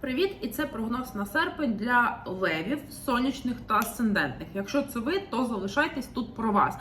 Привіт! І це прогноз на серпень для левів, сонячних та асцендентних. Якщо це ви, то залишайтесь тут про вас.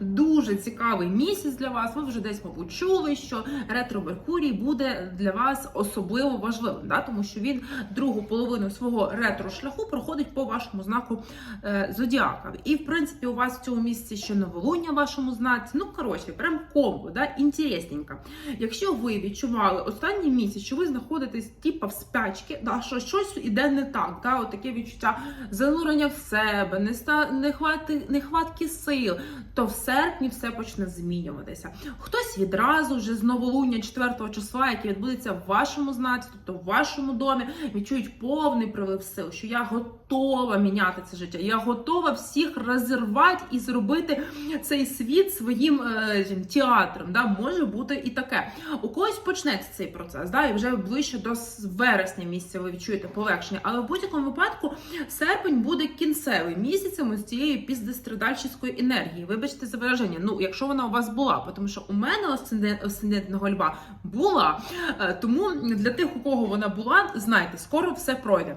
Дуже цікавий місяць для вас. Ви вже десь, мабуть, чули, що ретро Меркурій буде для вас особливо важливим, да? тому що він другу половину свого ретро шляху проходить по вашому знаку е, зодіака. І в принципі, у вас в цьому місяці ще новолуння в вашому знаці. Ну коротше, прям комбо, да? інтересненько. Якщо ви відчували останній місяць, що ви знаходитесь типа в спячці, да, що щось іде не так, да, от таке відчуття занурення в себе, нехвати, нехватки сил, то в серпні все почне змінюватися. Хтось відразу вже з новолуння 4 числа, яке відбудеться в вашому знаці, тобто в вашому домі, відчують повний прилив сил, що я готова міняти це життя, я готова всіх розірвати і зробити цей світ своїм е, театром. Да? Може бути і таке. У когось почнеться цей процес, да? і вже ближче до вересня місяця ви відчуєте полегшення. Але в будь-якому випадку серпень буде кінцевий місяцем із цієї піздестрадальчої енергії. Вибачте за вираження. Ну, якщо вона у вас була, тому що у мене асцендентного льва була. Е, Тому для тих, у кого вона була, знайте, скоро все пройде.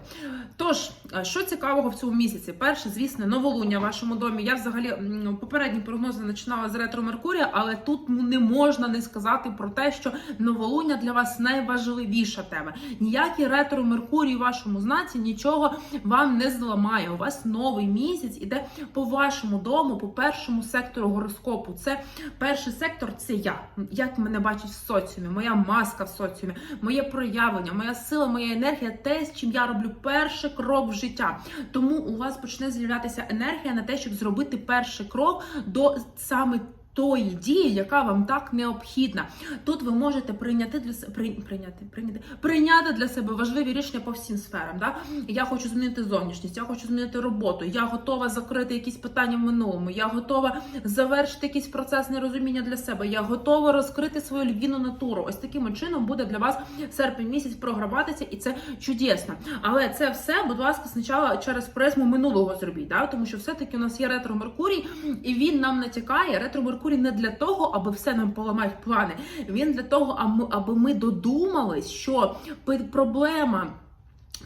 Тож, е, що цікавого в цьому місяці? Перше, звісно, новолуння в вашому домі. Я взагалі попередні прогнози починала з ретро Меркурія, але тут ну, не можна не сказати про те, що новолуння для вас найважливіша тема. Ніякий ретро Меркурій в вашому знаці нічого вам не зламає. У вас новий місяць іде по вашому дому, по першому сектору гороскопу. Це перший сектор це я. Як мене бачать в соціумі, моя маска в соціумі, моє проявлення, моя сила, моя енергія, те, з чим я роблю перший крок в життя. Тому у вас почне з'являтися енергія на те, щоб зробити перший крок до саме. Тої дії, яка вам так необхідна, тут ви можете прийняти для себе прийняти, прийняти, прийняти для себе важливі рішення по всім сферам. Да? Я хочу змінити зовнішність, я хочу змінити роботу, я готова закрити якісь питання в минулому, я готова завершити якийсь процес нерозуміння для себе, я готова розкрити свою львіну натуру. Ось таким чином буде для вас серпень місяць програватися, і це чудесно. Але це все, будь ласка, спочатку через призму минулого зробіть, да? тому що все-таки у нас є ретро Меркурій, і він нам натякає. Ретро Меркурій не для того, аби все нам поламати плани. Він для того, аби- ми додумались, що проблема.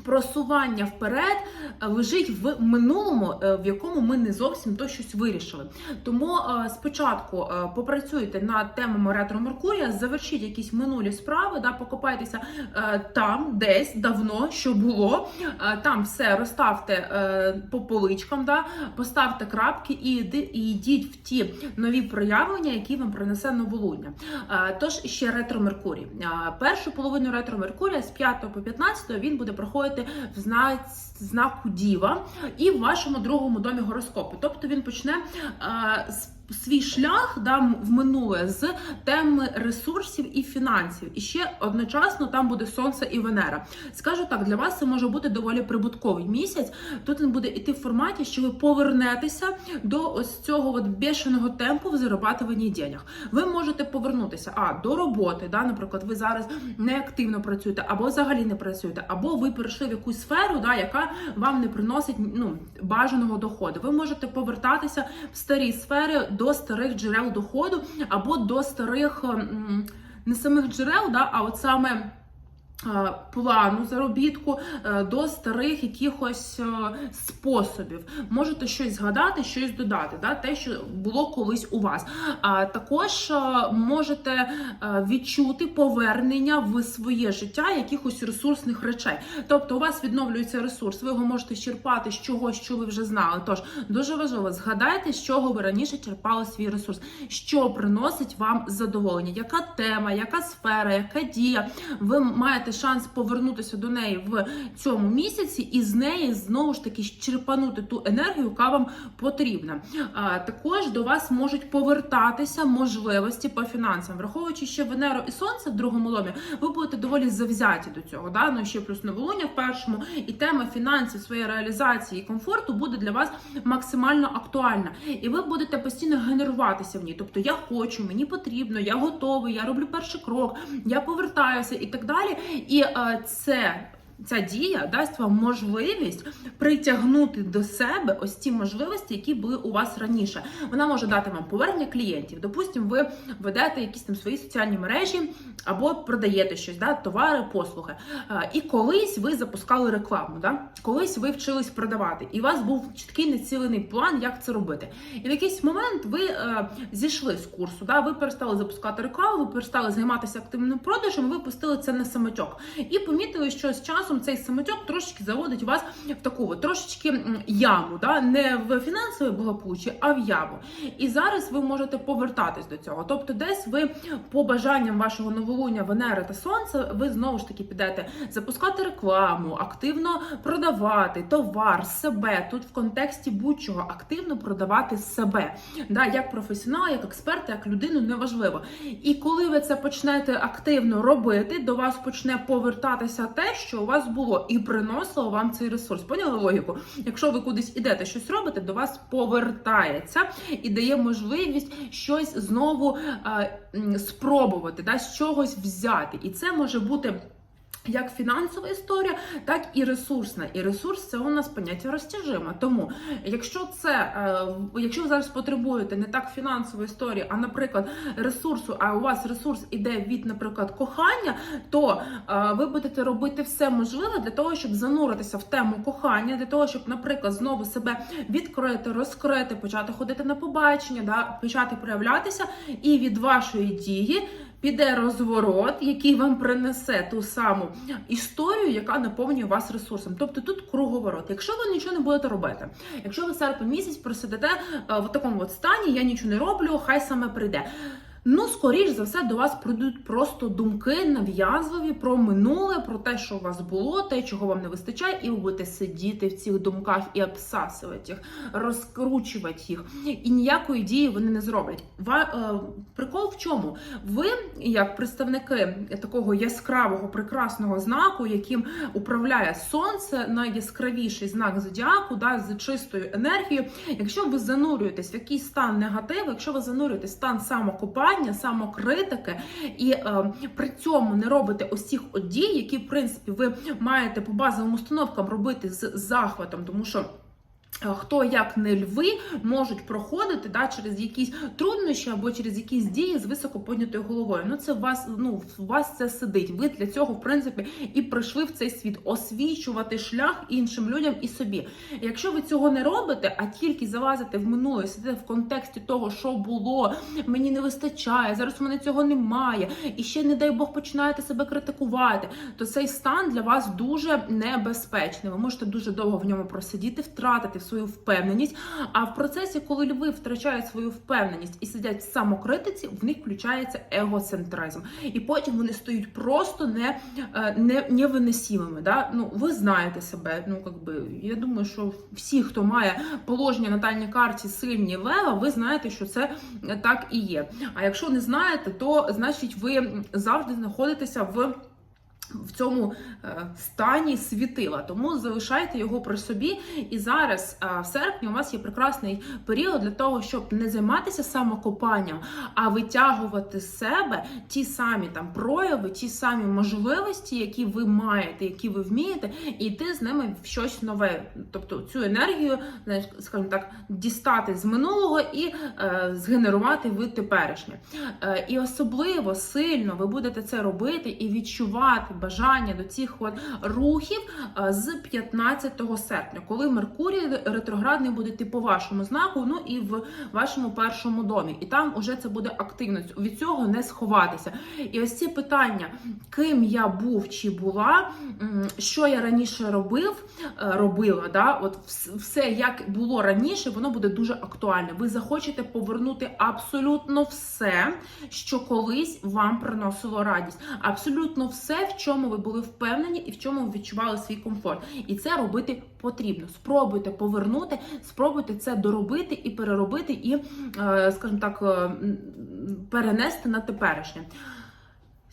Просування вперед е, лежить в минулому, е, в якому ми не зовсім то щось вирішили. Тому е, спочатку попрацюйте над темами ретро Меркурія, завершіть якісь минулі справи, да, покопайтеся там, десь давно, що було. Там все розставте по поличкам, да, поставте крапки і, йдіть в ті нові проявлення, які вам принесе новолуння. Тож ще ретро Меркурій. Першу половину ретро Меркурія з 5 по 15 він буде проходити в знак знаку Діва і в вашому другому домі гороскопу. Тобто він почне е, з- свій шлях да, в минуле з теми ресурсів і фінансів. І ще одночасно там буде Сонце і Венера. Скажу так, для вас це може бути доволі прибутковий місяць. Тут він буде йти в форматі, що ви повернетеся до ось цього от бешеного темпу в зарабатуванні денег. Ви можете повернутися а до роботи, да, наприклад, ви зараз не активно працюєте, або взагалі не працюєте, або ви перейшли в якусь сферу, да, яка вам не приносить ну, бажаного доходу. Ви можете повертатися в старі сфери до старих джерел доходу, або до старих не самих джерел, да, а от саме. Е, Плану заробітку е, до старих якихось е, способів. Можете щось згадати, щось додати, да? те, що було колись у вас. А також можете відчути повернення в своє життя якихось ресурсних речей. Тобто у вас відновлюється ресурс, ви його можете черпати з чогось, що ви вже знали. Тож дуже важливо, згадайте, з чого ви раніше черпали свій ресурс, що приносить вам задоволення, яка тема, яка сфера, яка дія. Ви маєте шанс повернутися до неї в цьому місяці і з неї знову ж таки черпанути ту енергію, яка вам потрібна. Також до вас можуть повертатися можливості по фінансам, враховуючи ще Венеру і Сонце в другому домі, ви будете доволі завзяті до цього. Да? Ну ще плюс новолуння в першому, і тема фінансів, своєї реалізації і комфорту буде для вас максимально актуальна. І ви будете постійно генеруватися в ній. Тобто я хочу, мені потрібно, я готовий, я роблю перший крок, я повертаюся і так далі. І е, це ця дія дасть вам можливість притягнути до себе ось ті можливості, які були у вас раніше. Вона може дати вам повернення клієнтів. Допустимо, ви ведете якісь там свої соціальні мережі або продаєте щось, да, товари, послуги. Е, І колись ви запускали рекламу, да? колись ви вчились продавати, і у вас був чіткий націлений план, як це робити. І в якийсь момент ви е, зійшли з курсу, да? ви перестали запускати рекламу, ви перестали займатися активним продажем, ви пустили це на самотьок. І помітили, що з часом цей самотьок трошечки заводить вас в таку трошечки яму, да? не в фінансове благополуччя, а в яму. І зараз ви можете повертатись до цього. Тобто, десь ви по бажанням вашого новолуння Венери та Сонця, ви знову ж таки підете запускати рекламу, активно продавати товар, себе тут в контексті будь-чого активно продавати себе, да, як професіонал, як експерт, як людину, неважливо. І коли ви це почнете активно робити, до вас почне повертатися те, що у вас було, і приносило вам цей ресурс. Поняли логіку? Якщо ви кудись ідете, щось робите, до вас повертається і дає можливість щось знову е, спробувати, да, з чогось взяти. І це може бути. Як фінансова історія, так і ресурсна. І ресурс це у нас поняття розтяжиме. Тому, якщо це, е, якщо ви зараз потребуєте не так фінансової історії, а наприклад, ресурсу, а у вас ресурс іде від, наприклад, кохання, то е, ви будете робити все можливе для того, щоб зануритися в тему кохання, для того, щоб, наприклад, знову себе відкрити, розкрити, почати ходити на побачення, да, почати проявлятися, і від вашої дії. Піде розворот, який вам принесе ту саму історію, яка наповнює вас ресурсом. Тобто тут круговорот. Якщо ви нічого не будете робити, якщо ви серпень місяць просидите е, в такому от стані, я нічого не роблю, хай саме прийде. Ну, скоріш за все, до вас прийдуть просто думки нав'язливі про минуле, про те, що у вас було, те, чого вам не вистачає, і ви будете сидіти в цих думках і обсасувати їх, розкручувати їх. І ніякої дії вони не зроблять. Е, прикол в чому? Ви, як представники такого яскравого, прекрасного знаку, яким управляє сонце, найяскравіший знак зодіаку, да, з чистою енергією. Якщо ви занурюєтесь в якийсь стан негативу, якщо ви занурюєтесь в стан самокопання, самокритики, і е, при цьому не робите усіх дій, які в принципі ви маєте по базовим установкам робити з захватом, тому що. Е, Хто як не льви можуть проходити да, через якісь труднощі або через якісь дії з високо піднятою головою. Ну це вас ну вас це сидить. Ви для цього в принципі і прийшли в цей світ освічувати шлях іншим людям і собі. Якщо ви цього не робите, а тільки залазите в минуле, сидите в контексті того, що було, мені не вистачає, зараз у мене цього немає, і ще не дай Бог починаєте себе критикувати, то цей стан для вас дуже небезпечний. Ви можете дуже довго в ньому просидіти, втратити свою впевненість. А в процесі, коли льви втрачають свою впевненість і сидять в самокритиці, в них включається егоцентризм. І потім вони стають просто не, е, не, невиносимими. Да? Ну, ви знаєте себе. Ну, как би, я думаю, що всі, хто має положення на натальній карті сильні лева, ви знаєте, що це так і є. А якщо не знаєте, то значить ви завжди знаходитеся в. В цьому е, стані світила, тому залишайте його при собі. І зараз, е, в серпні, у вас є прекрасний період для того, щоб не займатися самокопанням, а витягувати з себе ті самі там прояви, ті самі можливості, які ви маєте, які ви вмієте, і йти з ними в щось нове. Тобто цю енергію, скажімо так, дістати з минулого і е, згенерувати в теперішнє. Е, і особливо сильно ви будете це робити і відчувати бажання до цих от рухів е, з 15 серпня, коли Меркурій ретроградний буде йти по вашому знаку, ну і в вашому першому домі. І там уже це буде активно. Від цього не сховатися. І ось ці питання, ким я був чи була, що я раніше робив, е, робила, да, от все як було раніше, воно буде дуже актуальне. Ви захочете повернути абсолютно все, що колись вам приносило радість. Абсолютно все, в чому ви були впевнені і в чому ви відчували свій комфорт. І це робити потрібно. Спробуйте повернути, спробуйте це доробити і переробити, і, е, скажімо так, е, перенести на теперішнє.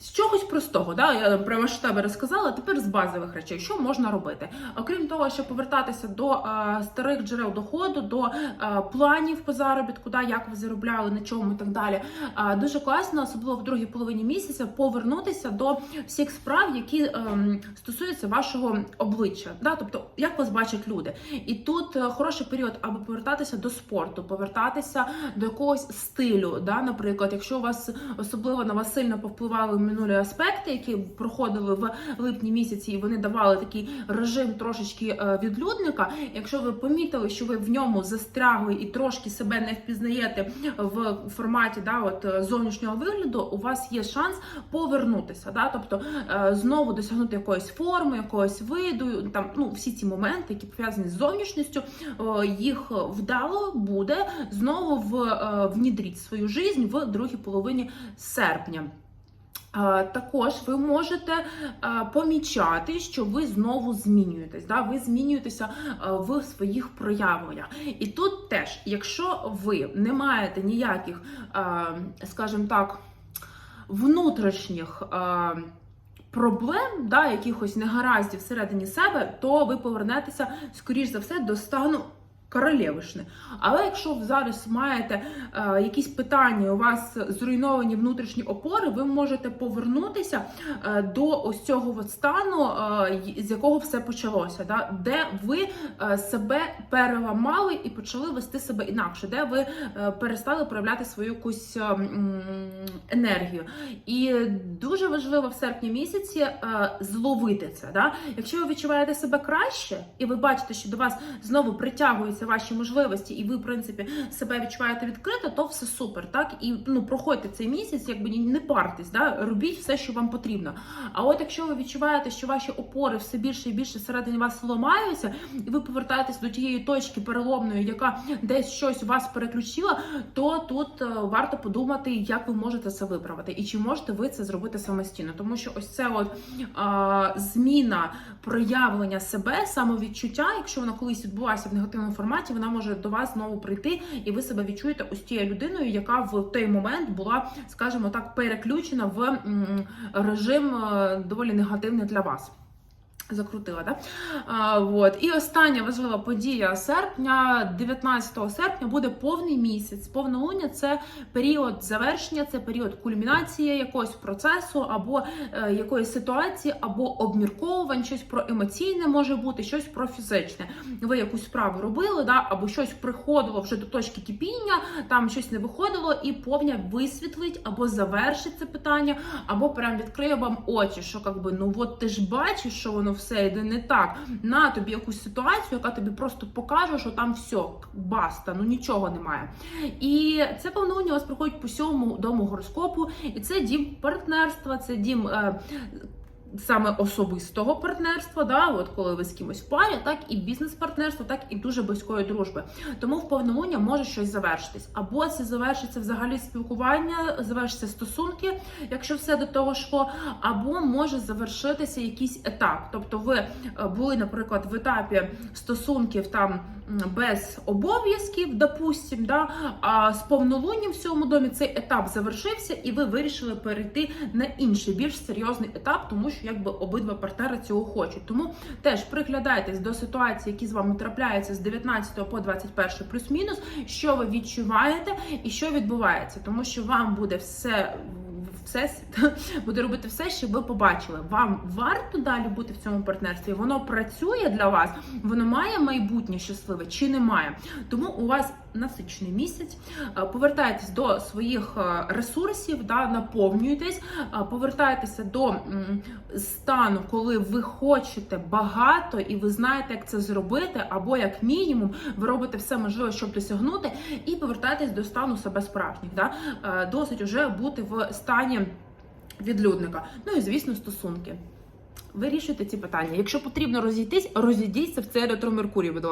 З чогось простого, да, я про масштаби розказала. Тепер з базових речей, що можна робити, окрім того, щоб повертатися до е, старих джерел доходу, до е, планів по заробітку, да, як ви заробляли, на чому і так далі. Е, дуже класно, особливо в другій половині місяця, повернутися до всіх справ, які ем, стосуються вашого обличчя, да, тобто як вас бачать люди. І тут е, хороший період, аби повертатися до спорту, повертатися до якогось стилю. Да, наприклад, якщо у вас особливо на вас сильно повпливали минулі аспекти, які проходили в липні місяці, і вони давали такий режим трошечки е, відлюдника. Якщо ви помітили, що ви в ньому застрягли і трошки себе не впізнаєте в форматі да, от, е, зовнішнього вигляду, у вас є шанс повернутися. Да? Тобто е, знову досягнути якоїсь форми, якогось виду, там ну всі ці моменти, які пов'язані з зовнішністю, їх вдало буде знову в внідріть свою жизнь в другій половині серпня. Також ви можете помічати, що ви знову змінюєтесь. Да? Ви змінюєтеся в своїх проявленнях. І тут теж, якщо ви не маєте ніяких, скажімо так, внутрішніх. Проблем, да, якихось негараздів всередині себе, то ви повернетеся, скоріш за все, до стану королевишни. Але якщо ви зараз маєте е, якісь питання, у вас зруйновані внутрішні опори, ви можете повернутися е, до ось цього стану, е, з якого все почалося, да? де ви е, себе переламали і почали вести себе інакше, де ви е, перестали проявляти свою якусь е, енергію. І дуже важливо в серпні місяці е, зловити це. Да? Якщо ви відчуваєте себе краще, і ви бачите, що до вас знову притягуються ваші можливості, і ви, в принципі, себе відчуваєте відкрито, то все супер. Так і ну проходьте цей місяць, якби не партесь, да? робіть все, що вам потрібно. А от якщо ви відчуваєте, що ваші опори все більше і більше всередині вас ламаються, і ви повертаєтесь до тієї точки переломної, яка десь щось вас переключила, то тут е, варто подумати, як ви можете це виправити, і чи можете ви це зробити самостійно, тому що ось це от а, зміна проявлення себе, самовідчуття, якщо вона колись відбулася в негативному форматі, вона може до вас знову прийти, і ви себе відчуєте ось тією людиною, яка в той момент була, скажімо так, переключена в режим е, доволі негативний для вас. Закрутила, да? А, вот. І остання важлива подія серпня, 19 серпня, буде повний місяць. Повнолуння це період завершення, це період кульмінації якогось процесу або е, якоїсь ситуації, або обмірковувань, щось про емоційне може бути, щось про фізичне. Ви якусь справу робили, да? або щось приходило вже до точки кипіння, там щось не виходило, і повня висвітлить або завершить це питання, або прям відкриє вам очі, що якби ну от ти ж бачиш, що воно все йде не так. На тобі якусь ситуацію, яка тобі просто покаже, що там все, баста, ну нічого немає. І це повнолуння у вас приходить по сьому дому гороскопу, і це дім партнерства, це дім. Е, Саме особистого партнерства, да, от коли ви з кимось в парі, так і бізнес-партнерства, так і дуже близької дружби. Тому в повнолуння може щось завершитись. Або це завершиться взагалі спілкування, завершиться стосунки, якщо все до того йшло, або може завершитися якийсь етап. Тобто, ви е, були, наприклад, в етапі стосунків там без обов'язків, допустим, да, а з повнолунням в цьому домі цей етап завершився, і ви вирішили перейти на інший, більш серйозний етап, тому що якби обидва партнери цього хочуть. Тому теж приглядайтесь до ситуації, які з вами трапляються з 19 по 21 плюс-мінус, що ви відчуваєте і що відбувається, тому що вам буде все. Всесвіт буде робити все, щоб ви побачили. Вам варто далі бути в цьому партнерстві. Воно працює для вас, воно має майбутнє щасливе чи не має. Тому у вас насичений місяць. Е, Повертайтесь до своїх е, ресурсів, да, наповнюйтесь, е, повертайтеся до стану, коли ви хочете багато і ви знаєте, як це зробити, або як мінімум ви робите все можливе, щоб досягнути, і повертайтесь до стану себе справжніх. Да? Досить уже бути в стані відлюдника. Ну і звісно, стосунки. Вирішуйте ці питання. Якщо потрібно розійтись, розійдіться в цей ретро Меркурій, будь ласка.